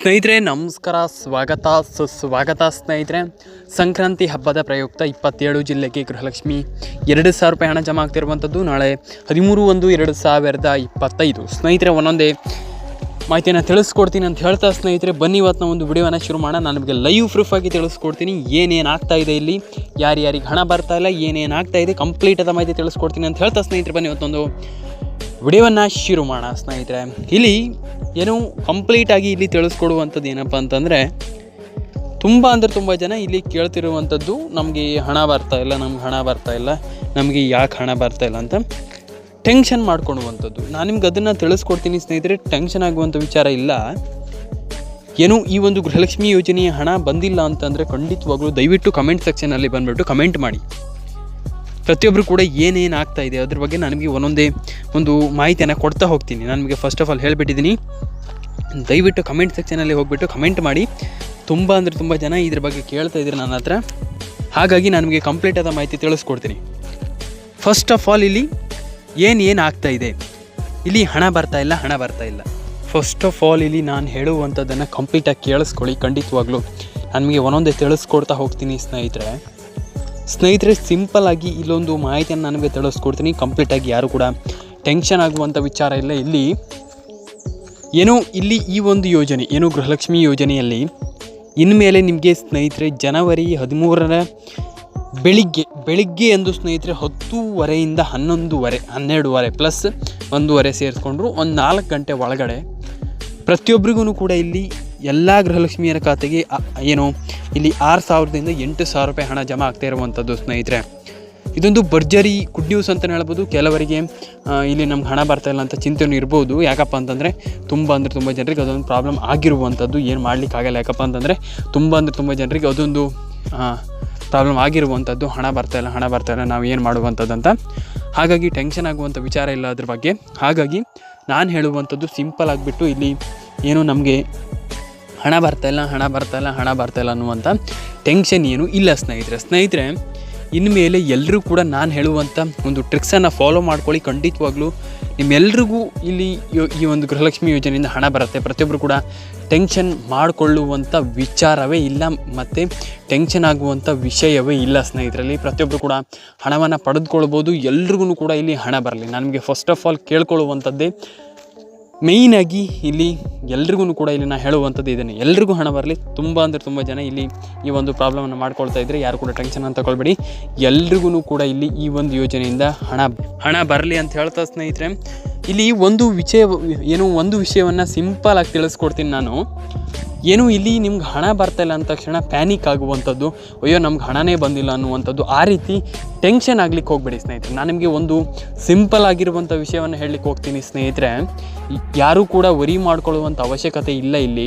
ಸ್ನೇಹಿತರೆ, ನಮಸ್ಕಾರ. ಸ್ವಾಗತ. ಸುಸ್ವಾಗತ ಸ್ನೇಹಿತರೆ. ಸಂಕ್ರಾಂತಿ ಹಬ್ಬದ ಪ್ರಯುಕ್ತ ಇಪ್ಪತ್ತೇಳು ಜಿಲ್ಲೆಗೆ ಗೃಹಲಕ್ಷ್ಮಿ ಎರಡು ಸಾವಿರ ರೂಪಾಯಿ ಹಣ ಜಮಾ ಆಗ್ತಿರುವಂಥದ್ದು. ನಾಳೆ ಹದಿಮೂರು ಒಂದು ಎರಡು ಸಾವಿರದ ಇಪ್ಪತ್ತೈದು. ಸ್ನೇಹಿತರೆ, ಒಂದೊಂದೇ ಮಾಹಿತಿಯನ್ನು ತಿಳಿಸ್ಕೊಡ್ತೀನಿ ಅಂತ ಹೇಳ್ತಾ ಸ್ನೇಹಿತರೆ, ಬನ್ನಿ ಇವತ್ತು ನಾವು ಒಂದು ವಿಡಿಯೋನ ಶುರು ಮಾಡೋಣ. ನಾನು ನಿಮಗೆ ಲೈವ್ ಪ್ರೂಫ್ ಆಗಿ ತಿಳಿಸ್ಕೊಡ್ತೀನಿ. ಏನೇನು ಆಗ್ತಾ ಇದೆ ಇಲ್ಲಿ? ಯಾರ್ಯಾರಿಗೆ ಹಣ ಬರ್ತಾ ಇಲ್ಲ? ಏನೇನು ಆಗ್ತಾ ಇದೆ? ಕಂಪ್ಲೀಟ್ ಆದ ಮಾಹಿತಿ ತಿಳಿಸ್ಕೊಡ್ತೀನಿ ಅಂತ ಹೇಳ್ತಾ ಸ್ನೇಹಿತರೆ, ಬನ್ನಿ ಇವತ್ತೊಂದು ವಿಡಿಯೋವನ್ನು ಶುರು ಮಾಡೋಣ, ಸ್ನೇಹಿತರೆ. ಇಲ್ಲಿ ಏನು ಕಂಪ್ಲೀಟಾಗಿ ಇಲ್ಲಿ ತಿಳಿಸ್ಕೊಡುವಂಥದ್ದು ಏನಪ್ಪ ಅಂತಂದರೆ, ತುಂಬ ಅಂದರೆ ತುಂಬ ಜನ ಇಲ್ಲಿ ಕೇಳ್ತಿರುವಂಥದ್ದು ನಮಗೆ ಹಣ ಬರ್ತಾ ಇಲ್ಲ, ನಮ್ಗೆ ಹಣ ಬರ್ತಾ ಇಲ್ಲ, ನಮಗೆ ಯಾಕೆ ಹಣ ಬರ್ತಾ ಇಲ್ಲ ಅಂತ ಟೆನ್ಷನ್ ಮಾಡ್ಕೊಳ್ಳುವಂಥದ್ದು ನಾನು ನಿಮ್ಗೆ ಅದನ್ನು ತಿಳಿಸ್ಕೊಡ್ತೀನಿ, ಸ್ನೇಹಿತರೆ. ಟೆನ್ಷನ್ ಆಗುವಂಥ ವಿಚಾರ ಇಲ್ಲ. ಏನು ಈ ಒಂದು ಗೃಹಲಕ್ಷ್ಮಿ ಯೋಜನೆಯ ಹಣ ಬಂದಿಲ್ಲ ಅಂತಂದರೆ ಖಂಡಿತವಾಗ್ಲೂ ದಯವಿಟ್ಟು ಕಮೆಂಟ್ ಸೆಕ್ಷನಲ್ಲಿ ಬಂದುಬಿಟ್ಟು ಕಮೆಂಟ್ ಮಾಡಿ. ಪ್ರತಿಯೊಬ್ಬರು ಕೂಡ ಏನೇನು ಆಗ್ತಾ ಇದೆ ಅದ್ರ ಬಗ್ಗೆ ನನಗೆ ಒಂದೊಂದೇ ಒಂದು ಮಾಹಿತಿಯನ್ನು ಕೊಡ್ತಾ ಹೋಗ್ತೀನಿ. ನನಗೆ ಫಸ್ಟ್ ಆಫ್ ಆಲ್ ಹೇಳಿಬಿಟ್ಟಿದ್ದೀನಿ ದಯವಿಟ್ಟು ಕಮೆಂಟ್ ಸೆಕ್ಷನಲ್ಲಿ ಹೋಗಿಬಿಟ್ಟು ಕಮೆಂಟ್ ಮಾಡಿ. ತುಂಬ ಅಂದರೆ ತುಂಬ ಜನ ಇದ್ರ ಬಗ್ಗೆ ಕೇಳ್ತಾ ಇದ್ದೀರಿ ನನ್ನ ಹತ್ರ. ಹಾಗಾಗಿ ನನಗೆ ಕಂಪ್ಲೀಟ್ ಆದ ಮಾಹಿತಿ ತಿಳಿಸ್ಕೊಡ್ತೀನಿ. ಫಸ್ಟ್ ಆಫ್ ಆಲ್ ಇಲ್ಲಿ ಏನು ಏನು ಆಗ್ತಾ ಇದೆ? ಇಲ್ಲಿ ಹಣ ಬರ್ತಾ ಇಲ್ಲ, ಹಣ ಬರ್ತಾ ಇಲ್ಲ. ಫಸ್ಟ್ ಆಫ್ ಆಲ್ ಇಲ್ಲಿ ನಾನು ಹೇಳುವಂಥದ್ದನ್ನು ಕಂಪ್ಲೀಟಾಗಿ ಕೇಳಿಸ್ಕೊಳ್ಳಿ. ಖಂಡಿತವಾಗ್ಲೂ ನನಗೆ ಒಂದೊಂದೇ ತಿಳಿಸ್ಕೊಡ್ತಾ ಹೋಗ್ತೀನಿ ಸ್ನೇಹಿತರೆ. ಸ್ನೇಹಿತರೆ ಸಿಂಪಲ್ ಆಗಿ ಇಲ್ಲೊಂದು ಮಾಹಿತಿಯನ್ನು ನನಗೆ ತಿಳಿಸ್ಕೊಡ್ತೀನಿ. ಕಂಪ್ಲೀಟಾಗಿ ಯಾರು ಕೂಡ ಟೆನ್ಷನ್ ಆಗುವಂಥ ವಿಚಾರ ಇಲ್ಲ. ಇಲ್ಲಿ ಏನು, ಇಲ್ಲಿ ಈ ಒಂದು ಯೋಜನೆ, ಏನು ಗೃಹಲಕ್ಷ್ಮಿ ಯೋಜನೆಯಲ್ಲಿ ಇನ್ಮೇಲೆ ನಿಮಗೆ ಸ್ನೇಹಿತರೆ, ಜನವರಿ ಹದಿಮೂರರ ಬೆಳಿಗ್ಗೆ ಬೆಳಿಗ್ಗೆ ಎಂದು ಸ್ನೇಹಿತರೆ ಹತ್ತೂವರೆಯಿಂದ ಹನ್ನೊಂದುವರೆ, ಹನ್ನೆರಡುವರೆ ಪ್ಲಸ್ ಒಂದೂವರೆ ಸೇರಿಸ್ಕೊಂಡ್ರು, ಒಂದು ನಾಲ್ಕು ಗಂಟೆ ಒಳಗಡೆ ಪ್ರತಿಯೊಬ್ಬರಿಗೂ ಕೂಡ ಇಲ್ಲಿ ಎಲ್ಲ ಗೃಹಲಕ್ಷ್ಮಿಯರ ಖಾತೆಗೆ ಏನು, ಇಲ್ಲಿ ಆರು ಸಾವಿರದಿಂದ ಎಂಟು ಸಾವಿರ ರೂಪಾಯಿ ಹಣ ಜಮಾ ಆಗ್ತಾ ಇರುವಂಥದ್ದು ಸ್ನೇಹಿತರೆ. ಇದೊಂದು ಭರ್ಜರಿ ಗುಡ್ ನ್ಯೂಸ್ ಅಂತಲೇ ಹೇಳ್ಬೋದು. ಕೆಲವರಿಗೆ ಇಲ್ಲಿ ನಮ್ಗೆ ಹಣ ಬರ್ತಾ ಇಲ್ಲ ಅಂತ ಚಿಂತೆನೂ ಇರ್ಬೋದು. ಯಾಕಪ್ಪ ಅಂತಂದರೆ, ತುಂಬ ಅಂದರೆ ತುಂಬ ಜನರಿಗೆ ಅದೊಂದು ಪ್ರಾಬ್ಲಮ್ ಆಗಿರುವಂಥದ್ದು ಏನು ಮಾಡಲಿಕ್ಕಾಗಲ್ಲ ಯಾಕಪ್ಪ ಅಂತಂದರೆ, ತುಂಬ ಅಂದರೆ ತುಂಬ ಜನರಿಗೆ ಅದೊಂದು ಪ್ರಾಬ್ಲಮ್ ಆಗಿರುವಂಥದ್ದು ಹಣ ಬರ್ತಾ ಇಲ್ಲ, ಹಣ ಬರ್ತಾ ಇಲ್ಲ, ನಾವು ಏನು ಮಾಡುವಂಥದ್ದು ಅಂತ. ಹಾಗಾಗಿ ಟೆನ್ಷನ್ ಆಗುವಂಥ ವಿಚಾರ ಇಲ್ಲ ಅದ್ರ ಬಗ್ಗೆ. ಹಾಗಾಗಿ ನಾನು ಹೇಳುವಂಥದ್ದು ಸಿಂಪಲ್ ಆಗಿಬಿಟ್ಟು ಇಲ್ಲಿ, ಏನು ನಮಗೆ ಹಣ ಬರ್ತಾಯಿಲ್ಲ ಹಣ ಬರ್ತಾಯಿಲ್ಲ ಹಣ ಬರ್ತಾಯಿಲ್ಲ ಅನ್ನುವಂಥ ಟೆನ್ಷನ್ ಏನು ಇಲ್ಲ ಸ್ನೇಹಿತರೆ. ಸ್ನೇಹಿತರೆ, ಇನ್ಮೇಲೆ ಎಲ್ಲರೂ ಕೂಡ ನಾನು ಹೇಳುವಂಥ ಒಂದು ಟ್ರಿಕ್ಸನ್ನು ಫಾಲೋ ಮಾಡ್ಕೊಳ್ಳಿ. ಖಂಡಿತವಾಗ್ಲೂ ನಿಮ್ಮೆಲ್ರಿಗೂ ಇಲ್ಲಿ ಈ ಒಂದು ಗೃಹಲಕ್ಷ್ಮಿ ಯೋಜನೆಯಿಂದ ಹಣ ಬರುತ್ತೆ. ಪ್ರತಿಯೊಬ್ಬರು ಕೂಡ ಟೆನ್ಷನ್ ಮಾಡಿಕೊಳ್ಳುವಂಥ ವಿಚಾರವೇ ಇಲ್ಲ ಮತ್ತು ಟೆನ್ಷನ್ ಆಗುವಂಥ ವಿಷಯವೇ ಇಲ್ಲ ಸ್ನೇಹಿತರಲ್ಲಿ. ಪ್ರತಿಯೊಬ್ಬರು ಕೂಡ ಹಣವನ್ನು ಪಡೆದುಕೊಳ್ಬೋದು. ಎಲ್ರಿಗೂ ಕೂಡ ಇಲ್ಲಿ ಹಣ ಬರಲಿ. ನನಗೆ ಫಸ್ಟ್ ಆಫ್ ಆಲ್ ಕೇಳ್ಕೊಳ್ಳುವಂಥದ್ದೇ ಮೇಯ್ನಾಗಿ ಇಲ್ಲಿ ಎಲ್ರಿಗೂ ಕೂಡ ಇಲ್ಲಿ ನಾನು ಹೇಳುವಂಥದ್ದು ಇದನ್ನು. ಎಲ್ರಿಗೂ ಹಣ ಬರಲಿ. ತುಂಬ ಅಂದರೆ ತುಂಬ ಜನ ಇಲ್ಲಿ ಈ ಒಂದು ಪ್ರಾಬ್ಲಮನ್ನು ಮಾಡ್ಕೊಳ್ತಾ ಇದ್ದರೆ ಯಾರು ಕೂಡ ಟೆನ್ಷನ್ ಅಂತ ತಗೊಳ್ಬೇಡಿ. ಎಲ್ರಿಗೂ ಕೂಡ ಇಲ್ಲಿ ಈ ಒಂದು ಯೋಜನೆಯಿಂದ ಹಣ ಹಣ ಬರಲಿ ಅಂತ ಹೇಳ್ತಾ ಸ್ನೇಹಿತರೆ, ಇಲ್ಲಿ ಒಂದು ವಿಷಯ, ಏನು ಒಂದು ವಿಷಯವನ್ನು ಸಿಂಪಲ್ ಆಗಿ ತಿಳಿಸ್ಕೊಡ್ತೀನಿ ನಾನು. ಏನು ಇಲ್ಲಿ ನಿಮ್ಗೆ ಹಣ ಬರ್ತಾ ಇಲ್ಲ ಅಂದ ತಕ್ಷಣ ಪ್ಯಾನಿಕ್ ಆಗುವಂಥದ್ದು, ಅಯ್ಯೋ ನಮ್ಗೆ ಹಣನೇ ಬಂದಿಲ್ಲ ಅನ್ನುವಂಥದ್ದು ಆ ರೀತಿ ಟೆನ್ಷನ್ ಆಗ್ಲಿಕ್ಕೆ ಹೋಗ್ಬೇಡಿ ಸ್ನೇಹಿತರೆ. ನಾನು ನಿಮಗೆ ಒಂದು ಸಿಂಪಲ್ ಆಗಿರುವಂಥ ವಿಷಯವನ್ನು ಹೇಳಲಿಕ್ಕೆ ಹೋಗ್ತೀನಿ ಸ್ನೇಹಿತರೆ. ಯಾರೂ ಕೂಡ ವರಿ ಮಾಡ್ಕೊಳ್ಳುವಂಥ ಅವಶ್ಯಕತೆ ಇಲ್ಲ ಇಲ್ಲಿ.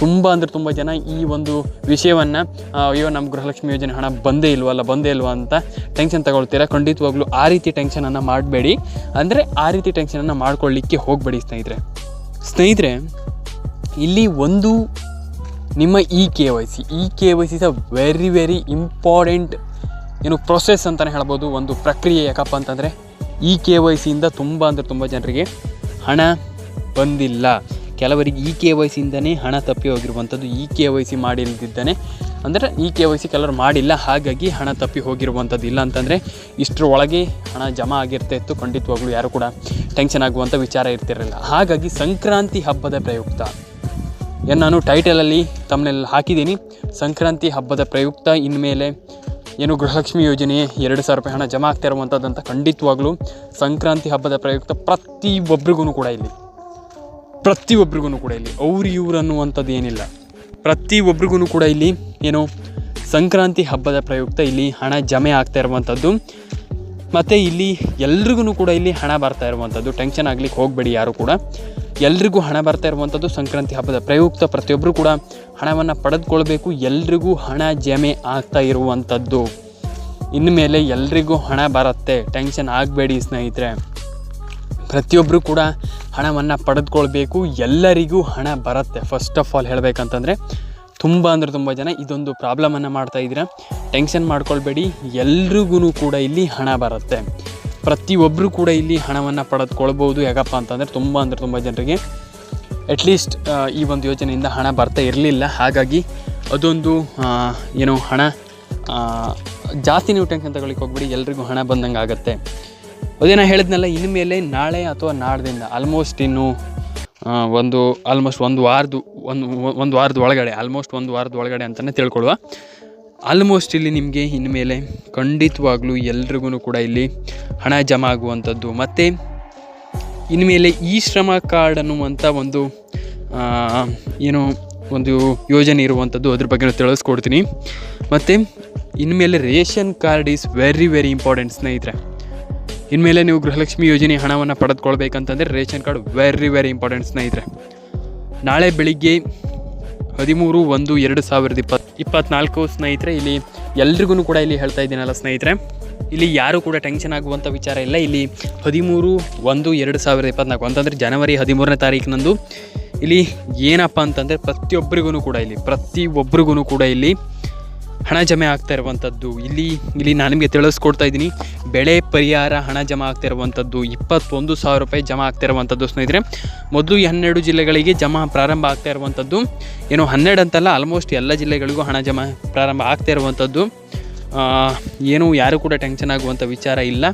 ತುಂಬ ಅಂದರೆ ತುಂಬ ಜನ ಈ ಒಂದು ವಿಷಯವನ್ನು ಅಯ್ಯೋ ನಮ್ಮ ಗೃಹಲಕ್ಷ್ಮಿ ಯೋಜನೆ ಹಣ ಬಂದೇ ಇಲ್ವಲ್ಲ, ಬಂದೇ ಇಲ್ವಾ ಅಂತ ಟೆನ್ಷನ್ ತಗೊಳ್ತೀರಾ? ಖಂಡಿತವಾಗ್ಲೂ ಆ ರೀತಿ ಟೆನ್ಷನನ್ನು ಮಾಡಬೇಡಿ. ಅಂದರೆ ಆ ರೀತಿ ಟೆನ್ಷನನ್ನು ಮಾಡ್ಕೊಳ್ಳಿಕ್ಕೆ ಹೋಗಬೇಡಿ ಸ್ನೇಹಿತರೆ. ಸ್ನೇಹಿತರೆ, ಇಲ್ಲಿ ಒಂದು ನಿಮ್ಮ E K Y C E K Y C is a very very important ಏನು ಪ್ರೊಸೆಸ್ ಅಂತಲೇ ಹೇಳ್ಬೋದು, ಒಂದು ಪ್ರಕ್ರಿಯೆ ಯಾಕಪ್ಪ ಅಂತಂದರೆ ಇ ಕೆ ವೈ ಸಿಯಿಂದ ತುಂಬ ಅಂದರೆ ತುಂಬ ಜನರಿಗೆ ಹಣ ಬಂದಿಲ್ಲ. ಕೆಲವರಿಗೆ ಇ ಕೆ ವೈ ಸಿಯಿಂದನೇ ಹಣ ತಪ್ಪಿ ಹೋಗಿರುವಂಥದ್ದು ಇ ಕೆ ವೈ ಸಿ ಮಾಡಿಲ್ದಿದ್ದಾನೆ. ಅಂದರೆ ಈ ಕೆ ವೈ ಸಿ ಕೆಲವರು ಮಾಡಿಲ್ಲ, ಹಾಗಾಗಿ ಹಣ ತಪ್ಪಿ ಹೋಗಿರುವಂಥದ್ದು ಇಲ್ಲ ಅಂತಂದರೆ ಇಷ್ಟರ ಒಳಗೆ ಹಣ ಜಮಾ ಆಗಿರ್ತಾ ಇತ್ತು, ಖಂಡಿತವಾಗ್ಲೂ ಯಾರು ಕೂಡ ಟೆನ್ಷನ್ ಆಗುವಂಥ ವಿಚಾರ ಇರ್ತಿರಲಿಲ್ಲ. ಹಾಗಾಗಿ ಸಂಕ್ರಾಂತಿ ಹಬ್ಬದ ಪ್ರಯುಕ್ತ. ಏನು ನಾನು ಟೈಟಲಲ್ಲಿ ತಮ್ಮನಲ್ಲಿ ಹಾಕಿದ್ದೀನಿ. ಸಂಕ್ರಾಂತಿ ಹಬ್ಬದ ಪ್ರಯುಕ್ತ, ಇನ್ಮೇಲೆ ಏನು ಗೃಹಲಕ್ಷ್ಮಿ ಯೋಜನೆ ಎರಡು ಸಾವಿರ ರೂಪಾಯಿ ಹಣ ಜಮಾ ಆಗ್ತಾ ಇರುವಂಥದ್ದಂತ ಖಂಡಿತವಾಗ್ಲೂ ಸಂಕ್ರಾಂತಿ ಹಬ್ಬದ ಪ್ರಯುಕ್ತ ಪ್ರತಿಯೊಬ್ಬರಿಗೂ ಕೂಡ ಇಲ್ಲಿ. ಪ್ರತಿಯೊಬ್ಬರಿಗೂ ಕೂಡ ಇಲ್ಲಿ, ಅವ್ರು ಇವ್ರು ಅನ್ನುವಂಥದ್ದು ಏನಿಲ್ಲ. ಪ್ರತಿಯೊಬ್ಬರಿಗೂ ಕೂಡ ಇಲ್ಲಿ ಏನು ಸಂಕ್ರಾಂತಿ ಹಬ್ಬದ ಪ್ರಯುಕ್ತ ಇಲ್ಲಿ ಹಣ ಜಮೆ ಆಗ್ತಾ ಇರುವಂಥದ್ದು. ಮತ್ತು ಇಲ್ಲಿ ಎಲ್ರಿಗೂ ಕೂಡ ಇಲ್ಲಿ ಹಣ ಬರ್ತಾ ಇರುವಂಥದ್ದು. ಟೆನ್ಷನ್ ಆಗ್ಲಿಕ್ಕೆ ಹೋಗಬೇಡಿ ಯಾರು ಕೂಡ. ಎಲ್ರಿಗೂ ಹಣ ಬರ್ತಾ ಇರುವಂಥದ್ದು ಸಂಕ್ರಾಂತಿ ಹಬ್ಬದ ಪ್ರಯುಕ್ತ. ಪ್ರತಿಯೊಬ್ಬರು ಕೂಡ ಹಣವನ್ನು ಪಡೆದುಕೊಳ್ಬೇಕು. ಎಲ್ರಿಗೂ ಹಣ ಜಮೆ ಆಗ್ತಾ ಇರುವಂಥದ್ದು. ಇನ್ಮೇಲೆ ಎಲ್ರಿಗೂ ಹಣ ಬರುತ್ತೆ. ಟೆನ್ಷನ್ ಆಗಬೇಡಿ ಸ್ನೇಹಿತರೆ. ಪ್ರತಿಯೊಬ್ಬರು ಕೂಡ ಹಣವನ್ನು ಪಡೆದುಕೊಳ್ಬೇಕು. ಎಲ್ಲರಿಗೂ ಹಣ ಬರುತ್ತೆ. ಫಸ್ಟ್ ಆಫ್ ಆಲ್ ಹೇಳಬೇಕಂತಂದರೆ, ತುಂಬ ಅಂದರೆ ತುಂಬ ಜನ ಇದೊಂದು ಪ್ರಾಬ್ಲಮನ್ನು ಮಾಡ್ತಾ ಇದ್ದೀರಾ. ಟೆನ್ಷನ್ ಮಾಡ್ಕೊಳ್ಬೇಡಿ. ಎಲ್ರಿಗೂ ಕೂಡ ಇಲ್ಲಿ ಹಣ ಬರುತ್ತೆ. ಪ್ರತಿಯೊಬ್ಬರು ಕೂಡ ಇಲ್ಲಿ ಹಣವನ್ನು ಪಡೆದುಕೊಳ್ಬೋದು. ಯಾಕಪ್ಪ ಅಂತಂದರೆ ತುಂಬ ಅಂದರೆ ತುಂಬ ಜನರಿಗೆ ಅಟ್ಲೀಸ್ಟ್ ಈ ಒಂದು ಯೋಜನೆಯಿಂದ ಹಣ ಬರ್ತಾ ಇರಲಿಲ್ಲ. ಹಾಗಾಗಿ ಅದೊಂದು ಏನು ಹಣ ಜಾಸ್ತಿ ನೀವು ಟೆನ್ಷನ್ ತಗೊಳ್ಳಿಕ್ಕೆ ಹೋಗ್ಬಿಡಿ. ಎಲ್ರಿಗೂ ಹಣ ಬಂದಂಗೆ ಆಗುತ್ತೆ ಅದೇ ನಾನು ಹೇಳಿದ್ನಲ್ಲ, ಇನ್ಮೇಲೆ ನಾಳೆ ಅಥವಾ ನಾಡ್ದಿಂದ ಆಲ್ಮೋಸ್ಟ್ ಇನ್ನು ಒಂದು ಆಲ್ಮೋಸ್ಟ್ ಒಂದು ವಾರದ, ಒಂದು ಒಂದು ವಾರದ ಒಳಗಡೆ ಆಲ್ಮೋಸ್ಟ್ ಒಂದು ವಾರದ ಒಳಗಡೆ ಅಂತಲೇ ತಿಳ್ಕೊಳ್ಳುವ. ಆಲ್ಮೋಸ್ಟ್ ಇಲ್ಲಿ ನಿಮಗೆ ಇನ್ಮೇಲೆ ಖಂಡಿತವಾಗ್ಲೂ ಎಲ್ರಿಗೂ ಕೂಡ ಇಲ್ಲಿ ಹಣ ಜಮಾ ಆಗುವಂಥದ್ದು. ಮತ್ತು ಇನ್ಮೇಲೆ ಈ ಶ್ರಮ ಕಾರ್ಡ್ ಅನ್ನುವಂಥ ಒಂದು ಏನು, ಒಂದು ಯೋಜನೆ ಇರುವಂಥದ್ದು ಅದ್ರ ಬಗ್ಗೆ ನಾನು ತಿಳಿಸ್ಕೊಡ್ತೀನಿ. ಮತ್ತು ಇನ್ಮೇಲೆ ration card is very very important ಸ್ನೇಹಿತರೆ. ಇನ್ಮೇಲೆ ನೀವು ಗೃಹಲಕ್ಷ್ಮಿ ಯೋಜನೆ ಹಣವನ್ನು ಪಡೆದುಕೊಳ್ಬೇಕಂತಂದರೆ ration card very very important ಸ್ನೇಹಿತರೆ ನಾಳೆ ಬೆಳಿಗ್ಗೆ ಹದಿಮೂರು, ಒಂದು, ಎರಡು ಸಾವಿರದ ಇಪ್ಪತ್ತು ಇಪ್ಪತ್ನಾಲ್ಕು ಸ್ನೇಹಿತರೆ ಇಲ್ಲಿ ಎಲ್ರಿಗೂ ಕೂಡ ಇಲ್ಲಿ ಹೇಳ್ತಾ ಇದ್ದೀನಲ್ಲ ಸ್ನೇಹಿತರೆ. ಇಲ್ಲಿ ಯಾರು ಕೂಡ ಟೆನ್ಷನ್ ಆಗುವಂಥ ವಿಚಾರ ಇಲ್ಲ. ಇಲ್ಲಿ ಹದಿಮೂರು, ಒಂದು, ಎರಡು ಸಾವಿರದ ಇಪ್ಪತ್ನಾಲ್ಕು, ಅಂತಂದರೆ ಜನವರಿ ಹದಿಮೂರನೇ ತಾರೀಕಿನಂದು ಇಲ್ಲಿ ಏನಪ್ಪ ಅಂತಂದರೆ ಪ್ರತಿಯೊಬ್ಬರಿಗೂ ಕೂಡ ಇಲ್ಲಿ ಪ್ರತಿಯೊಬ್ಬರಿಗೂ ಕೂಡ ಇಲ್ಲಿ ಹಣ ಜಮೆ ಆಗ್ತಾ ಇರುವಂಥದ್ದು. ಇಲ್ಲಿ ಇಲ್ಲಿ ನಾನು ನಿಮಗೆ ತಿಳಿಸ್ಕೊಡ್ತಾ ಇದ್ದೀನಿ. ಬೆಳೆ ಪರಿಹಾರ ಹಣ ಜಮಾ ಆಗ್ತಾ ಇರುವಂಥದ್ದು. ಇಪ್ಪತ್ತೊಂದು ಸಾವಿರ ರೂಪಾಯಿ ಜಮಾ ಆಗ್ತಾ ಇರುವಂಥದ್ದು ಸ್ನೇಹಿತರೆ. ಮೊದಲು ಹನ್ನೆರಡು ಜಿಲ್ಲೆಗಳಿಗೆ ಜಮಾ ಪ್ರಾರಂಭ ಆಗ್ತಾ ಇರುವಂಥದ್ದು. ಏನು ಹನ್ನೆರಡು ಅಂತಲ್ಲ ಆಲ್ಮೋಸ್ಟ್ ಎಲ್ಲ ಜಿಲ್ಲೆಗಳಿಗೂ ಹಣ ಜಮಾ ಪ್ರಾರಂಭ ಆಗ್ತಾ ಇರುವಂಥದ್ದು. ಏನು ಯಾರು ಕೂಡ ಟೆನ್ಷನ್ ಆಗುವಂಥ ವಿಚಾರ ಇಲ್ಲ.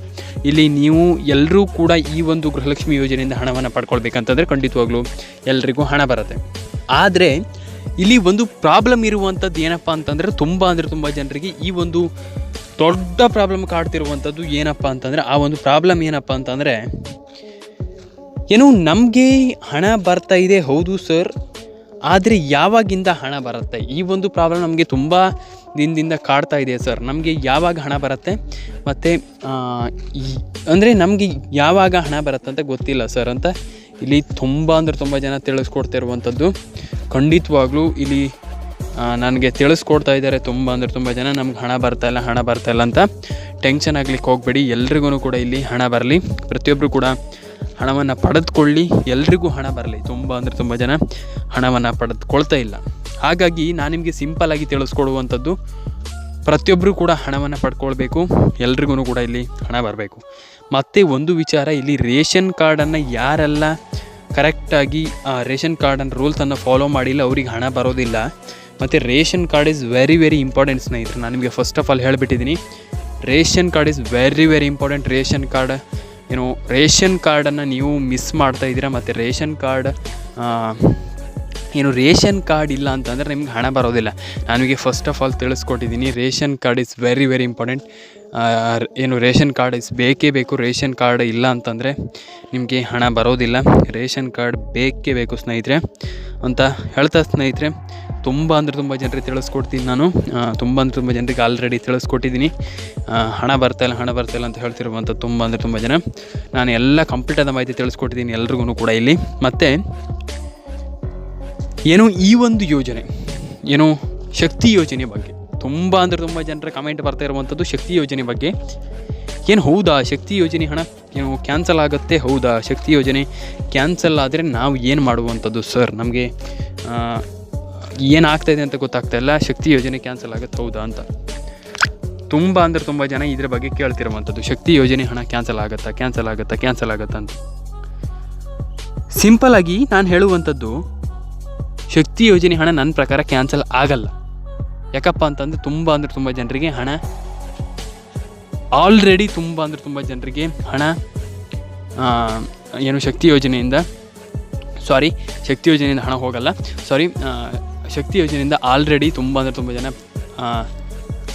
ಇಲ್ಲಿ ನೀವು ಎಲ್ಲರೂ ಕೂಡ ಈ ಒಂದು ಗೃಹಲಕ್ಷ್ಮಿ ಯೋಜನೆಯಿಂದ ಹಣವನ್ನು ಪಡ್ಕೊಳ್ಬೇಕಂತಂದರೆ ಖಂಡಿತವಾಗ್ಲೂ ಎಲ್ರಿಗೂ ಹಣ ಬರುತ್ತೆ. ಆದರೆ ಇಲ್ಲಿ ಒಂದು ಪ್ರಾಬ್ಲಮ್ ಇರುವಂಥದ್ದು ಏನಪ್ಪ ಅಂತಂದರೆ ತುಂಬ ಅಂದರೆ ತುಂಬ ಜನರಿಗೆ ಈ ಒಂದು ದೊಡ್ಡ ಪ್ರಾಬ್ಲಮ್ ಕಾಡ್ತಿರುವಂಥದ್ದು ಏನಪ್ಪ ಅಂತಂದರೆ ಆ ಒಂದು ಪ್ರಾಬ್ಲಮ್ ಏನಪ್ಪ ಅಂತಂದರೆ, ಏನು ನಮಗೆ ಹಣ ಬರ್ತಾ ಇದೆ, ಹೌದು ಸರ್, ಆದರೆ ಯಾವಾಗಿಂದ ಹಣ ಬರುತ್ತೆ? ಈ ಒಂದು ಪ್ರಾಬ್ಲಮ್ ನಮಗೆ ತುಂಬ ದಿನದಿಂದ ಕಾಡ್ತಾ ಇದೆ ಸರ್. ನಮಗೆ ಯಾವಾಗ ಹಣ ಬರುತ್ತೆ? ಮತ್ತು ಅಂದರೆ ನಮಗೆ ಯಾವಾಗ ಹಣ ಬರುತ್ತೆ ಅಂತ ಗೊತ್ತಿಲ್ಲ ಸರ್ ಅಂತ ಇಲ್ಲಿ ತುಂಬ ಅಂದರೆ ತುಂಬ ಜನ ತಿಳಿಸ್ಕೊಡ್ತಿರುವಂಥದ್ದು ಖಂಡಿತವಾಗ್ಲೂ ಇಲ್ಲಿ ನನಗೆ ತಿಳಿಸ್ಕೊಡ್ತಾ ಇದ್ದಾರೆ ತುಂಬ ಅಂದರೆ ತುಂಬ ಜನ. ನಮ್ಗೆ ಹಣ ಬರ್ತಾ ಇಲ್ಲ, ಹಣ ಬರ್ತಾ ಇಲ್ಲ ಅಂತ ಟೆನ್ಷನ್ ಆಗ್ಲಿಕ್ಕೆ ಹೋಗಬೇಡಿ. ಎಲ್ರಿಗೂ ಕೂಡ ಇಲ್ಲಿ ಹಣ ಬರಲಿ. ಪ್ರತಿಯೊಬ್ಬರು ಕೂಡ ಹಣವನ್ನು ಪಡೆದುಕೊಳ್ಳಿ. ಎಲ್ರಿಗೂ ಹಣ ಬರಲಿ. ತುಂಬ ಅಂದರೆ ತುಂಬ ಜನ ಹಣವನ್ನು ಪಡೆದುಕೊಳ್ತಾ ಇಲ್ಲ. ಹಾಗಾಗಿ ನಾನು ನಿಮಗೆ ಸಿಂಪಲಾಗಿ ತಿಳಿಸ್ಕೊಡುವಂಥದ್ದು ಪ್ರತಿಯೊಬ್ಬರು ಕೂಡ ಹಣವನ್ನು ಪಡ್ಕೊಳ್ಬೇಕು. ಎಲ್ರಿಗೂ ಕೂಡ ಇಲ್ಲಿ ಹಣ ಬರಬೇಕು. ಮತ್ತು ಒಂದು ವಿಚಾರ, ಇಲ್ಲಿ ರೇಷನ್ ಕಾರ್ಡನ್ನು ಯಾರೆಲ್ಲ ಕರೆಕ್ಟಾಗಿ, ಆ ರೇಷನ್ ಕಾರ್ಡನ್ನು ರೂಲ್ಸನ್ನು ಫಾಲೋ ಮಾಡಿಲ್ಲ, ಅವ್ರಿಗೆ ಹಣ ಬರೋದಿಲ್ಲ. ಮತ್ತು ration card is very very important ಸ್ನೇಹಿತರೆ, ನಾನು ನಿಮಗೆ first of all ಹೇಳಿಬಿಟ್ಟಿದ್ದೀನಿ ration card is very very important, ration card ಏನು ರೇಷನ್ ಕಾರ್ಡನ್ನು ನೀವು ಮಿಸ್ ಮಾಡ್ತಾ ಇದ್ದೀರಾ, ಮತ್ತು ರೇಷನ್ ಕಾರ್ಡ್ ಏನು ರೇಷನ್ ಕಾರ್ಡ್ ಇಲ್ಲ ಅಂತಂದರೆ ನಿಮ್ಗೆ ಹಣ ಬರೋದಿಲ್ಲ. ನನಗೆ first of all ತಿಳಿಸ್ಕೊಟ್ಟಿದ್ದೀನಿ ration card is very very important. ಏನು ರೇಷನ್ ಕಾರ್ಡ್ ಇಸ್ ಬೇಕೇ ಬೇಕು, ರೇಷನ್ ಕಾರ್ಡ್ ಇಲ್ಲ ಅಂತಂದರೆ ನಿಮಗೆ ಹಣ ಬರೋದಿಲ್ಲ. ರೇಷನ್ ಕಾರ್ಡ್ ಬೇಕೇ ಬೇಕು ಸ್ನೇಹಿತರೆ. ಅಂತ ಹೇಳ್ತಾ ಸ್ನೇಹಿತರೆ, ತುಂಬ ಅಂದರೆ ತುಂಬ ಜನರಿಗೆ ತಿಳಿಸ್ಕೊಡ್ತೀನಿ ನಾನು. ತುಂಬ ಅಂದರೆ ತುಂಬ ಜನರಿಗೆ ಆಲ್ರೆಡಿ ತಿಳಿಸ್ಕೊಟ್ಟಿದ್ದೀನಿ. ಹಣ ಬರ್ತಾಯಿಲ್ಲ ಹಣ ಬರ್ತಾಯಿಲ್ಲ ಅಂತ ಹೇಳ್ತಿರುವಂಥ ತುಂಬ ಅಂದರೆ ತುಂಬ ಜನ. ನಾನು ಎಲ್ಲ ಕಂಪ್ಲೀಟಾದ ಮಾಹಿತಿ ತಿಳಿಸ್ಕೊಟ್ಟಿದ್ದೀನಿ ಎಲ್ರಿಗೂ ಕೂಡ ಇಲ್ಲಿ. ಮತ್ತು, ಏನು ಈ ಒಂದು ಯೋಜನೆ, ಏನು ಶಕ್ತಿ ಯೋಜನೆ ಬಗ್ಗೆ. ತುಂಬ ಅಂದರೆ ತುಂಬ ಜನರ ಕಮೆಂಟ್ ಬರ್ತಾ ಇರುವಂಥದ್ದು ಶಕ್ತಿ ಯೋಜನೆ ಬಗ್ಗೆ. ಏನು ಹೌದಾ? ಶಕ್ತಿ ಯೋಜನೆ ಹಣ ಏನು ಕ್ಯಾನ್ಸಲ್ ಆಗುತ್ತೆ? ಹೌದಾ? ಶಕ್ತಿ ಯೋಜನೆ ಕ್ಯಾನ್ಸಲ್ ಆದರೆ ನಾವು ಏನು ಮಾಡುವಂಥದ್ದು ಸರ್ ನಮಗೆ ಏನಾಗ್ತಾಯಿದೆ ಅಂತ ಗೊತ್ತಾಗ್ತಾ ಇಲ್ಲ. ಶಕ್ತಿ ಯೋಜನೆ ಕ್ಯಾನ್ಸಲ್ ಆಗುತ್ತೆ, ಹೌದಾ ಅಂತ. ತುಂಬ ಅಂದರೆ ತುಂಬ ಜನ ಇದ್ರ ಬಗ್ಗೆ ಕೇಳ್ತಿರುವಂಥದ್ದು ಶಕ್ತಿ ಯೋಜನೆ ಹಣ ಕ್ಯಾನ್ಸಲ್ ಆಗುತ್ತಾ? ಕ್ಯಾನ್ಸಲ್ ಆಗುತ್ತಾ? ಕ್ಯಾನ್ಸಲ್ ಆಗುತ್ತಾ ಅಂತ. ಸಿಂಪಲ್ ಆಗಿ ನಾನು ಹೇಳುವಂಥದ್ದು ಶಕ್ತಿ ಯೋಜನೆ ಹಣ ನನ್ನ ಪ್ರಕಾರ ಕ್ಯಾನ್ಸಲ್ ಆಗಲ್ಲ. ಯಾಕಪ್ಪ ಅಂತಂದರೆ ತುಂಬ ಅಂದರೆ ತುಂಬ ಜನರಿಗೆ ಹಣ. ಆಲ್ರೆಡಿ ತುಂಬ ಅಂದರೆ ತುಂಬ ಜನರಿಗೆ ಹಣ. ಏನು ಶಕ್ತಿ ಯೋಜನೆಯಿಂದ ಸಾರಿ ಶಕ್ತಿ ಯೋಜನೆಯಿಂದ ಹಣ ಹೋಗಲ್ಲ. ಸಾರಿ ಶಕ್ತಿ ಯೋಜನೆಯಿಂದ ಆಲ್ರೆಡಿ ತುಂಬ ಅಂದರೆ ತುಂಬ ಜನ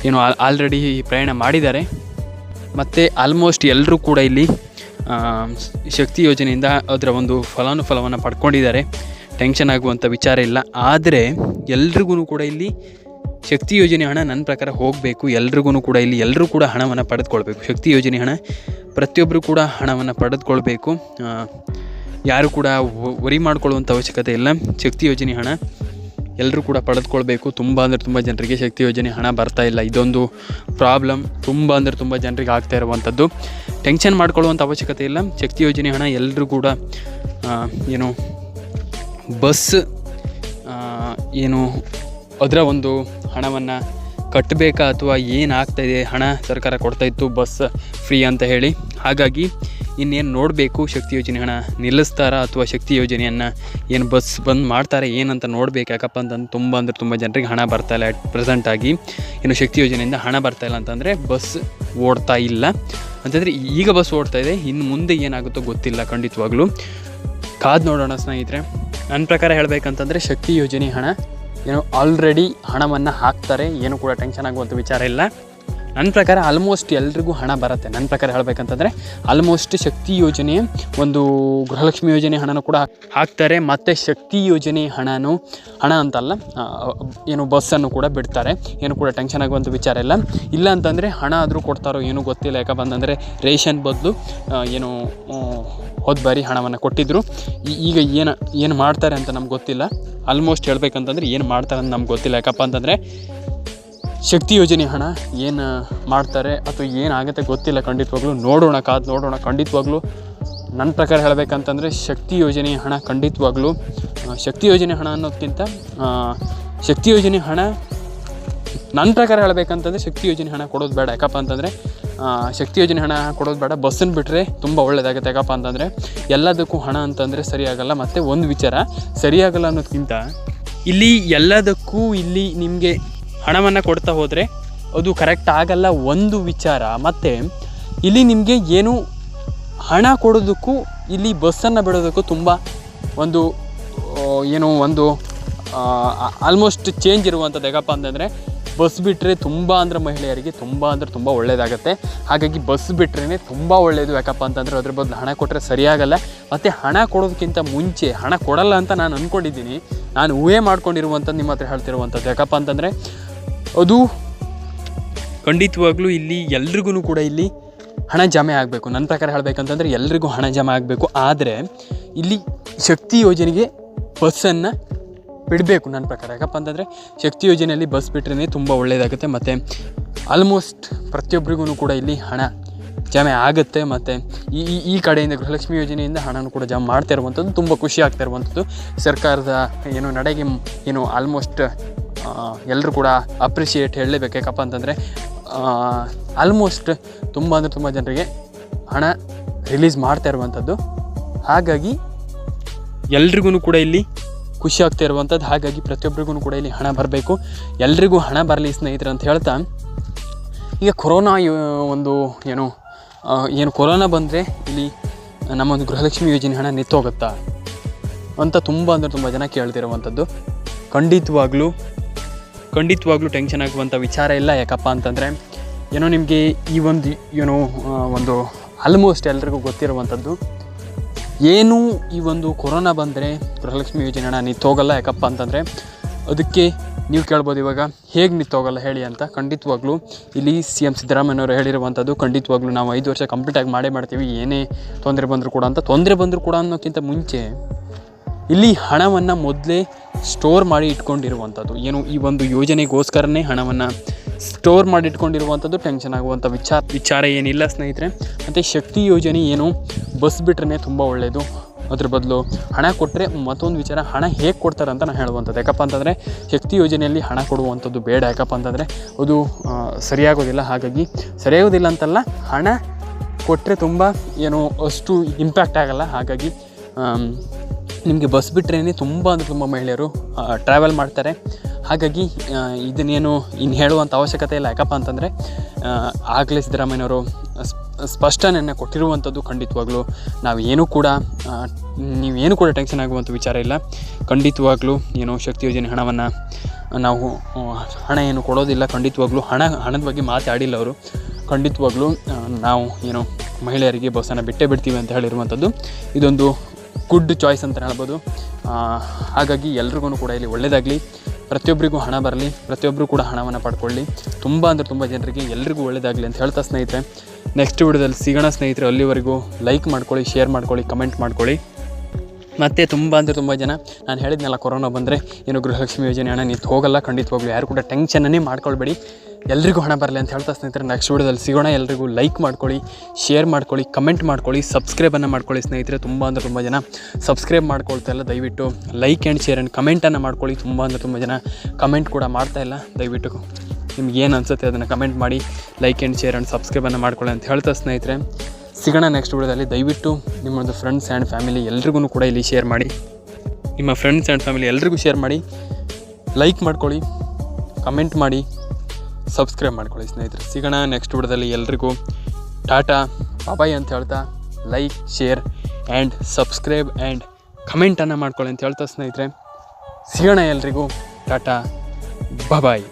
ಏನು ಆಲ್ರೆಡಿ ಪ್ರಯಾಣ ಮಾಡಿದ್ದಾರೆ. ಮತ್ತು ಆಲ್ಮೋಸ್ಟ್ ಎಲ್ಲರೂ ಕೂಡ ಇಲ್ಲಿ ಶಕ್ತಿ ಯೋಜನೆಯಿಂದ ಅದರ ಒಂದು ಫಲಾನುಫಲವನ್ನು ಪಡ್ಕೊಂಡಿದ್ದಾರೆ. ಟೆನ್ಷನ್ ಆಗುವಂಥ ವಿಚಾರ ಇಲ್ಲ. ಆದರೆ ಎಲ್ರಿಗೂ ಕೂಡ ಇಲ್ಲಿ ಶಕ್ತಿ ಯೋಜನೆ ಹಣ ನನ್ನ ಪ್ರಕಾರ ಹೋಗಬೇಕು. ಎಲ್ರಿಗೂ ಕೂಡ ಇಲ್ಲಿ ಎಲ್ಲರೂ ಕೂಡ ಹಣವನ್ನು ಪಡೆದುಕೊಳ್ಬೇಕು. ಶಕ್ತಿ ಯೋಜನೆ ಹಣ ಪ್ರತಿಯೊಬ್ಬರು ಕೂಡ ಹಣವನ್ನು ಪಡೆದುಕೊಳ್ಬೇಕು. ಯಾರು ಕೂಡ ವರಿ ಮಾಡ್ಕೊಳ್ಳುವಂಥ ಅವಶ್ಯಕತೆ ಇಲ್ಲ. ಶಕ್ತಿ ಯೋಜನೆ ಹಣ ಎಲ್ಲರೂ ಕೂಡ ಪಡೆದುಕೊಳ್ಬೇಕು. ತುಂಬ ಅಂದರೆ ತುಂಬ ಜನರಿಗೆ ಶಕ್ತಿ ಯೋಜನೆ ಹಣ ಬರ್ತಾ ಇಲ್ಲ. ಇದೊಂದು ಪ್ರಾಬ್ಲಮ್. ತುಂಬ ಅಂದರೆ ತುಂಬ ಜನರಿಗೆ ಆಗ್ತಾ ಇರುವಂಥದ್ದು ಟೆನ್ಷನ್ ಮಾಡ್ಕೊಳ್ಳುವಂಥ ಅವಶ್ಯಕತೆ ಇಲ್ಲ. ಶಕ್ತಿ ಯೋಜನೆ ಹಣ ಎಲ್ಲರೂ ಕೂಡ ಏನು, ಬಸ್ ಏನು ಅದರ ಒಂದು ಹಣವನ್ನು ಕಟ್ಟಬೇಕಾ ಅಥವಾ ಏನಾಗ್ತಾಯಿದೆ ಹಣ ಸರ್ಕಾರ ಕೊಡ್ತಾ ಇತ್ತು, ಬಸ್ ಫ್ರೀ ಅಂತ ಹೇಳಿ. ಹಾಗಾಗಿ ಇನ್ನೇನು ನೋಡಬೇಕು? ಶಕ್ತಿ ಯೋಜನೆ ಹಣ ನಿಲ್ಲಿಸ್ತಾರಾ ಅಥವಾ ಶಕ್ತಿ ಯೋಜನೆಯನ್ನು ಏನು ಬಸ್ ಬಂದ್ ಮಾಡ್ತಾರೆ, ಏನಂತ ನೋಡ್ಬೇಕು? ಯಾಕಪ್ಪ ಅಂತಂದು ತುಂಬ ಅಂದರೆ ತುಂಬ ಜನರಿಗೆ ಹಣ ಬರ್ತಾ ಇಲ್ಲ ಅಟ್ ಪ್ರೆಸೆಂಟಾಗಿ ಇನ್ನು ಶಕ್ತಿ ಯೋಜನೆಯಿಂದ ಹಣ ಬರ್ತಾ ಇಲ್ಲ ಅಂತಂದರೆ ಬಸ್ ಓಡ್ತಾ ಇಲ್ಲ. ಅಂತಂದರೆ ಈಗ ಬಸ್ ಓಡ್ತಾ ಇದೆ ಇನ್ನು ಮುಂದೆ ಏನಾಗುತ್ತೋ ಗೊತ್ತಿಲ್ಲ ಖಂಡಿತವಾಗ್ಲೂ. ಕಾದು ನೋಡೋಣ ಸ್ನೇಹಿತರೆ. ನನ್ನ ಪ್ರಕಾರ ಹೇಳಬೇಕಂತಂದರೆ ಶಕ್ತಿ ಯೋಜನೆ ಹಣ ಏನೋ ಆಲ್ರೆಡಿ ಹಣವನ್ನು ಹಾಕ್ತಾರೆ ಏನು ಕೂಡ ಟೆನ್ಷನ್ ಆಗುವಂಥ ವಿಚಾರ ಇಲ್ಲ. ನನ್ನ ಪ್ರಕಾರ ಆಲ್ಮೋಸ್ಟ್ ಎಲ್ರಿಗೂ ಹಣ ಬರುತ್ತೆ. ನನ್ನ ಪ್ರಕಾರ ಹೇಳಬೇಕಂತಂದರೆ ಆಲ್ಮೋಸ್ಟ್ ಶಕ್ತಿ ಯೋಜನೆ ಒಂದು ಗೃಹಲಕ್ಷ್ಮಿ ಯೋಜನೆ ಹಣನೂ ಕೂಡ ಹಾಕ್ತಾರೆ. ಮತ್ತು ಶಕ್ತಿ ಯೋಜನೆ ಹಣನೂ ಹಣ ಅಂತಲ್ಲ ಏನು ಬಸ್ಸನ್ನು ಕೂಡ ಬಿಡ್ತಾರೆ. ಏನು ಕೂಡ ಟೆನ್ಷನ್ ಆಗುವಂಥ ವಿಚಾರ ಇಲ್ಲ. ಇಲ್ಲ ಅಂತಂದರೆ ಹಣ ಆದರೂ ಕೊಡ್ತಾರೋ ಏನೂ ಗೊತ್ತಿಲ್ಲ. ಯಾಕಪ್ಪ ಅಂತಂದರೆ ರೇಷನ್ ಬದಲು ಏನು ಹೋದ ಬಾರಿ ಹಣವನ್ನು ಕೊಟ್ಟಿದ್ದರು ಈಗ ಏನು ಏನು ಮಾಡ್ತಾರೆ ಅಂತ ನಮ್ಗೆ ಗೊತ್ತಿಲ್ಲ. ಆಲ್ಮೋಸ್ಟ್ ಹೇಳ್ಬೇಕಂತಂದ್ರೆ ಏನು ಮಾಡ್ತಾರೆ ಅಂತ ನಮ್ಗೆ ಗೊತ್ತಿಲ್ಲ. ಯಾಕಪ್ಪ ಅಂತಂದರೆ ಶಕ್ತಿ ಯೋಜನೆ ಹಣ ಏನು ಮಾಡ್ತಾರೆ ಅಥವಾ ಏನಾಗುತ್ತೆ ಗೊತ್ತಿಲ್ಲ ಖಂಡಿತವಾಗ್ಲೂ. ನೋಡೋಣ ಕಾದು, ನೋಡೋಣ ಖಂಡಿತವಾಗ್ಲೂ. ನನ್ನ ಪ್ರಕಾರ ಹೇಳಬೇಕಂತಂದರೆ ಶಕ್ತಿ ಯೋಜನೆ ಹಣ ಖಂಡಿತವಾಗ್ಲೂ. ಶಕ್ತಿ ಯೋಜನೆ ಹಣ ಅನ್ನೋದಕ್ಕಿಂತ ಶಕ್ತಿ ಯೋಜನೆ ಹಣ ನನ್ನ ಪ್ರಕಾರ ಹೇಳಬೇಕಂತಂದರೆ ಶಕ್ತಿ ಯೋಜನೆ ಹಣ ಕೊಡೋದು ಬೇಡ. ಯಾಕಪ್ಪ ಅಂತಂದರೆ ಶಕ್ತಿ ಯೋಜನೆ ಹಣ ಕೊಡೋದು ಬೇಡ. ಬಸ್ಸನ್ನು ಬಿಟ್ಟರೆ ತುಂಬ ಒಳ್ಳೆಯದಾಗುತ್ತೆ ಯಾಕಪ್ಪ ಅಂತಂದರೆ, ಎಲ್ಲದಕ್ಕೂ ಹಣ ಅಂತಂದರೆ ಸರಿಯಾಗಲ್ಲ. ಮತ್ತು ಒಂದು ವಿಚಾರ, ಸರಿಯಾಗಲ್ಲ ಅನ್ನೋದಕ್ಕಿಂತ ಇಲ್ಲಿ ಎಲ್ಲದಕ್ಕೂ ಇಲ್ಲಿ ನಿಮಗೆ ಹಣವನ್ನು ಕೊಡ್ತಾ ಹೋದರೆ ಅದು ಕರೆಕ್ಟ್ ಆಗಲ್ಲ ಒಂದು ವಿಚಾರ. ಮತ್ತು ಇಲ್ಲಿ ನಿಮಗೆ ಏನು ಹಣ ಕೊಡೋದಕ್ಕೂ, ಇಲ್ಲಿ ಬಸ್ಸನ್ನು ಬಿಡೋದಕ್ಕೂ ತುಂಬ ಒಂದು ಏನು ಒಂದು ಆಲ್ಮೋಸ್ಟ್ ಚೇಂಜ್ ಇರುವಂಥದ್ದು ಹೇಗಪ್ಪ ಅಂತಂದರೆ ಬಸ್ ಬಿಟ್ಟರೆ ತುಂಬ ಅಂದರೆ ಮಹಿಳೆಯರಿಗೆ ತುಂಬ ಅಂದರೆ ತುಂಬ ಒಳ್ಳೆಯದಾಗುತ್ತೆ ಹಾಗಾಗಿ ಬಸ್ ಬಿಟ್ರೇ ತುಂಬ ಒಳ್ಳೆಯದು ಯಾಕಪ್ಪ ಅಂತಂದರೆ ಅದ್ರ ಬದಲು ಹಣ ಕೊಟ್ಟರೆ ಸರಿಯಾಗಲ್ಲ. ಮತ್ತು ಹಣ ಕೊಡೋದಕ್ಕಿಂತ ಮುಂಚೆ, ಹಣ ಕೊಡಲ್ಲ ಅಂತ ನಾನು ಅಂದ್ಕೊಂಡಿದ್ದೀನಿ ನಾನು ಊಹೆ ಮಾಡ್ಕೊಂಡಿರುವಂಥದ್ದು ನಿಮ್ಮ ಹತ್ರ ಹೇಳ್ತಿರುವಂಥದ್ದು ಯಾಕಪ್ಪ ಅಂತಂದರೆ ಅದು ಖಂಡಿತವಾಗ್ಲೂ ಇಲ್ಲಿ ಎಲ್ರಿಗೂ ಕೂಡ ಇಲ್ಲಿ ಹಣ ಜಮೆ ಆಗಬೇಕು. ನನ್ನ ಪ್ರಕಾರ ಹೇಳಬೇಕಂತಂದರೆ ಎಲ್ರಿಗೂ ಹಣ ಜಮೆ ಆಗಬೇಕು. ಆದರೆ ಇಲ್ಲಿ ಶಕ್ತಿ ಯೋಜನೆಗೆ ಬಸ್ಸನ್ನು ಬಿಡಬೇಕು ನನ್ನ ಪ್ರಕಾರ. ಯಾಕಪ್ಪ ಅಂತಂದರೆ ಶಕ್ತಿ ಯೋಜನೆಯಲ್ಲಿ ಬಸ್ ಬಿಟ್ರೇ ತುಂಬ ಒಳ್ಳೆಯದಾಗುತ್ತೆ ಮತ್ತು ಆಲ್ಮೋಸ್ಟ್ ಪ್ರತಿಯೊಬ್ಬರಿಗೂ ಕೂಡ ಇಲ್ಲಿ ಹಣ ಜಮೆ ಆಗುತ್ತೆ ಮತ್ತು ಈ, ಈ- ಕಡೆಯಿಂದ ಗೃಹಲಕ್ಷ್ಮಿ ಯೋಜನೆಯಿಂದ ಹಣನೂ ಕೂಡ ಜಮೆ ಮಾಡ್ತಾ ಇರುವಂಥದ್ದು, ತುಂಬ ಖುಷಿ ಆಗ್ತಾ ಇರುವಂಥದ್ದು. ಸರ್ಕಾರದ ಏನು ನಡೆಗೆ ಏನು ಆಲ್ಮೋಸ್ಟ್ ಎಲ್ಲರೂ ಕೂಡ ಅಪ್ರಿಷಿಯೇಟ್ ಹೇಳಲೇಬೇಕು. ಯಾಕಪ್ಪ ಅಂತಂದರೆ ಆಲ್ಮೋಸ್ಟ್ ತುಂಬ ಅಂದರೆ ತುಂಬ ಜನರಿಗೆ ಹಣ ರಿಲೀಸ್ ಮಾಡ್ತಾ ಇರುವಂಥದ್ದು ಹಾಗಾಗಿ ಎಲ್ರಿಗೂ ಕೂಡ ಇಲ್ಲಿ ಖುಷಿ ಆಗ್ತಾ ಇರುವಂಥದ್ದು ಹಾಗಾಗಿ ಪ್ರತಿಯೊಬ್ಬರಿಗೂ ಕೂಡ ಇಲ್ಲಿ ಹಣ ಬರಬೇಕು. ಎಲ್ರಿಗೂ ಹಣ ಬರಲಿ ಸ್ನೇಹಿತರೆ ಅಂತ ಹೇಳ್ತಾ, ಈಗ ಕೊರೋನಾ ಒಂದು ಏನು ಏನು ಕೊರೋನಾ ಬಂದರೆ ಇಲ್ಲಿ ನಮ್ಮ ಒಂದು ಗೃಹಲಕ್ಷ್ಮಿ ಯೋಜನೆ ಹಣ ನಿಂತೋಗುತ್ತಾ ಅಂತ ತುಂಬ ಅಂದರೆ ತುಂಬ ಜನ ಕೇಳ್ತಿರುವಂಥದ್ದು ಖಂಡಿತವಾಗ್ಲೂ ಖಂಡಿತವಾಗ್ಲೂ ಟೆನ್ಷನ್ ಆಗುವಂಥ ವಿಚಾರ ಇಲ್ಲ ಯಾಕಪ್ಪ ಅಂತಂದರೆ, ಏನೋ ನಿಮಗೆ ಈ ಒಂದು, ಏನೋ ಒಂದು ಆಲ್ಮೋಸ್ಟ್ ಎಲ್ರಿಗೂ ಗೊತ್ತಿರುವಂಥದ್ದು ಏನು ಈ ಒಂದು ಕೊರೋನಾ ಬಂದರೆ, ಗೃಹಲಕ್ಷ್ಮಿ ಯೋಜನೆ ಹಣ ನಿಂತೋಗಲ್ಲ ಯಾಕಪ್ಪ ಅಂತಂದರೆ, ಅದಕ್ಕೆ ನೀವು ಕೇಳ್ಬೋದು ಇವಾಗ, ಹೇಗೆ ನಿಂತೋಗಲ್ಲ ಹೇಳಿ ಅಂತ ಖಂಡಿತವಾಗ್ಲೂ ಇಲ್ಲಿ ಸಿ ಎಂ ಸಿದ್ದರಾಮಯ್ಯನವರು ಹೇಳಿರುವಂಥದ್ದು ಖಂಡಿತವಾಗ್ಲೂ ನಾವು ಐದು ವರ್ಷ ಕಂಪ್ಲೀಟಾಗಿ ಮಾಡೇ ಮಾಡ್ತೀವಿ, ಏನೇ ತೊಂದರೆ ಬಂದರೂ ಕೂಡ ಅಂತ, ತೊಂದರೆ ಬಂದರೂ ಕೂಡ ಅನ್ನೋಕ್ಕಿಂತ ಮುಂಚೆ ಇಲ್ಲಿ ಹಣವನ್ನು ಮೊದಲೇ ಸ್ಟೋರ್ ಮಾಡಿ ಇಟ್ಕೊಂಡಿರುವಂಥದ್ದು ಏನು ಈ ಒಂದು ಯೋಜನೆಗೋಸ್ಕರನೇ ಹಣವನ್ನು ಸ್ಟೋರ್ ಮಾಡಿ ಇಟ್ಕೊಂಡಿರುವಂಥದ್ದು ಟೆನ್ಷನ್ ಆಗುವಂಥ ವಿಚಾರ ವಿಚಾರ ಏನಿಲ್ಲ ಸ್ನೇಹಿತರೆ. ಮತ್ತು ಶಕ್ತಿ ಯೋಜನೆ ಏನು? ಬಸ್ ಬಿಟ್ರೇ ತುಂಬ ಒಳ್ಳೆಯದು ಅದ್ರ ಬದಲು ಹಣ ಕೊಟ್ಟರೆ ಮತ್ತೊಂದು ವಿಚಾರ, ಹಣ ಹೇಗೆ ಕೊಡ್ತಾರೆ ಅಂತ ನಾನು ಹೇಳುವಂಥದ್ದು. ಯಾಕಪ್ಪ ಅಂತಂದರೆ ಶಕ್ತಿ ಯೋಜನೆಯಲ್ಲಿ ಹಣ ಕೊಡುವಂಥದ್ದು ಬೇಡ. ಯಾಕಪ್ಪ ಅಂತಂದರೆ ಅದು ಸರಿಯಾಗೋದಿಲ್ಲ. ಹಾಗಾಗಿ ಸರಿಯಾಗೋದಿಲ್ಲ ಅಂತಲ್ಲ, ಹಣ ಕೊಟ್ಟರೆ ತುಂಬ ಏನು ಅಷ್ಟು ಇಂಪ್ಯಾಕ್ಟ್ ಆಗಲ್ಲ. ಹಾಗಾಗಿ ನಿಮಗೆ ಬಸ್ ಬಿಟ್ಟರೆ ತುಂಬ ಅಂದರೆ ತುಂಬ ಮಹಿಳೆಯರು ಟ್ರಾವೆಲ್ ಮಾಡ್ತಾರೆ. ಹಾಗಾಗಿ ಇದನ್ನೇನು ಇನ್ನು ಹೇಳುವಂಥ ಅವಶ್ಯಕತೆ ಇಲ್ಲ. ಯಾಕಪ್ಪ ಅಂತಂದರೆ ಆಗಲೇ ಸಿದ್ದರಾಮಯ್ಯವರು ಸ್ಪ- ಸ್ಪಷ್ಟನೆಯನ್ನು ಕೊಟ್ಟಿರುವಂಥದ್ದು ಖಂಡಿತವಾಗ್ಲೂ. ನಾವು ಏನೂ ಕೂಡ ನೀವೇನು ಕೂಡ ಟೆನ್ಷನ್ ಆಗುವಂಥ ವಿಚಾರ ಇಲ್ಲ. ಖಂಡಿತವಾಗ್ಲೂ ಏನು ಶಕ್ತಿ ಯೋಜನೆ ಹಣವನ್ನು ನಾವು ಹಣ ಏನು ಕೊಡೋದಿಲ್ಲ. ಖಂಡಿತವಾಗ್ಲೂ ಹಣ, ಹಣದ ಬಗ್ಗೆ ಮಾತಾಡಿಲ್ಲ ಅವರು. ಖಂಡಿತವಾಗ್ಲೂ ನಾವು ಏನು ಮಹಿಳೆಯರಿಗೆ ಬಸ್ಸನ್ನು ಬಿಟ್ಟೇ ಬಿಡ್ತೀವಿ ಅಂತ ಹೇಳಿರುವಂಥದ್ದು ಇದೊಂದು ಗುಡ್ ಚಾಯ್ಸ್ ಅಂತ ಹೇಳ್ಬೋದು. ಹಾಗಾಗಿ ಎಲ್ರಿಗೂ ಕೂಡ ಇಲ್ಲಿ ಒಳ್ಳೆಯದಾಗಲಿ ಪ್ರತಿಯೊಬ್ಬರಿಗೂ ಹಣ ಬರಲಿ ಪ್ರತಿಯೊಬ್ಬರು ಕೂಡ ಹಣವನ್ನು ಪಡ್ಕೊಳ್ಳಿ. ತುಂಬ ಅಂದರೆ ತುಂಬ ಜನರಿಗೆ ಎಲ್ರಿಗೂ ಒಳ್ಳೆಯದಾಗಲಿ ಅಂತ ಹೇಳ್ತಾ ಸ್ನೇಹಿತರೆ. ನೆಕ್ಸ್ಟ್ ವಿಡಿಯೋದಲ್ಲಿ ಸಿಗೋಣ ಸ್ನೇಹಿತರೆ. ಅಲ್ಲಿವರೆಗೂ ಲೈಕ್ ಮಾಡ್ಕೊಳ್ಳಿ ಶೇರ್ ಮಾಡ್ಕೊಳ್ಳಿ ಕಮೆಂಟ್ ಮಾಡ್ಕೊಳ್ಳಿ. ಮತ್ತು ತುಂಬ ಅಂದರೆ ತುಂಬ ಜನ, ನಾನು ಹೇಳಿದ್ನಲ್ಲ ಕೊರೋನಾ ಬಂದರೆ, ಏನು ಗೃಹಲಕ್ಷ್ಮಿ ಯೋಜನೆ ಹಣ ನಿಂತು ಹೋಗಲ್ಲ, ಖಂಡಿತವಾಗ್ಲು ಯಾರು ಕೂಡ ಟೆನ್ಷನನ್ನೇ ಮಾಡ್ಕೊಳ್ಬೇಡಿ. ಎಲ್ರಿಗೂ ಹಣ ಬರಲಿ ಅಂತ ಹೇಳ್ತಾ ಸ್ನೇಹಿತರೆ ನೆಕ್ಸ್ಟ್ ವೀಡಿಯೋದಲ್ಲಿ ಸಿಗೋಣ. ಎಲ್ರಿಗೂ ಲೈಕ್ ಮಾಡ್ಕೊಳ್ಳಿ ಶೇರ್ ಮಾಡ್ಕೊಳ್ಳಿ ಕಮೆಂಟ್ ಮಾಡ್ಕೊಳ್ಳಿ ಸಬ್ಸ್ಕ್ರೈಬನ್ನು ಮಾಡ್ಕೊಳ್ಳಿ ಸ್ನೇಹಿತರೆ. ತುಂಬ ಅಂದರೆ ತುಂಬ ಜನ ಸಬ್ಸ್ಕ್ರೈಬ್ ಮಾಡ್ಕೊಳ್ತಾ ಇಲ್ಲ. ದಯವಿಟ್ಟು ಲೈಕ್ ಆ್ಯಂಡ್ ಶೇರ್ ಆ್ಯಂಡ್ ಕಮೆಂಟನ್ನು ಮಾಡ್ಕೊಳ್ಳಿ. ತುಂಬ ಅಂದರೆ ತುಂಬ ಜನ ಕಮೆಂಟ್ ಕೂಡ ಮಾಡ್ತಾ ಇಲ್ಲ. ದಯವಿಟ್ಟು ನಿಮ್ಗೆ ಏನು ಅನಿಸುತ್ತೆ ಅದನ್ನು ಕಮೆಂಟ್ ಮಾಡಿ ಲೈಕ್ ಆ್ಯಂಡ್ ಶೇರ್ ಆ್ಯಂಡ್ ಸಬ್ಸ್ಕ್ರೈಬನ್ನು ಮಾಡ್ಕೊಳ್ಳಿ ಅಂತ ಹೇಳ್ತಾ ಸ್ನೇಹಿತರೆ. ಸಿಗೋಣ ನೆಕ್ಸ್ಟ್ ವಿಡಿಯೋದಲ್ಲಿ. ದಯವಿಟ್ಟು ನಿಮ್ಮೊಂದು ಫ್ರೆಂಡ್ಸ್ ಆ್ಯಂಡ್ ಫ್ಯಾಮಿಲಿ ಎಲ್ರಿಗೂ ಕೂಡ ಇಲ್ಲಿ ಶೇರ್ ಮಾಡಿ. ನಿಮ್ಮ ಫ್ರೆಂಡ್ಸ್ ಆ್ಯಂಡ್ ಫ್ಯಾಮಿಲಿ ಎಲ್ರಿಗೂ ಶೇರ್ ಮಾಡಿ. ಲೈಕ್ ಮಾಡ್ಕೊಳ್ಳಿ ಕಮೆಂಟ್ ಮಾಡಿ. ಸಬ್ಸ್ಕ್ರೈಬ್ ಮಾಡ್ಕೊಳ್ಳಿ ಸ್ನೇಹಿತರೆ. ಸಿಗೋಣ ನೆಕ್ಸ್ಟ್ ವಿಡಿಯೋದಲ್ಲಿ ಎಲ್ರಿಗೂ. ಟಾಟಾ ಬಾಬಾಯ್ ಅಂತ ಹೇಳ್ತಾ like share and subscribe and ಕಮೆಂಟನ್ನು ಮಾಡ್ಕೊಳ್ಳಿ ಅಂತ ಹೇಳ್ತಾ ಸ್ನೇಹಿತರೆ. ಸಿಗೋಣ ಎಲ್ರಿಗೂ. ಟಾಟಾ ಬಾಬಾಯ್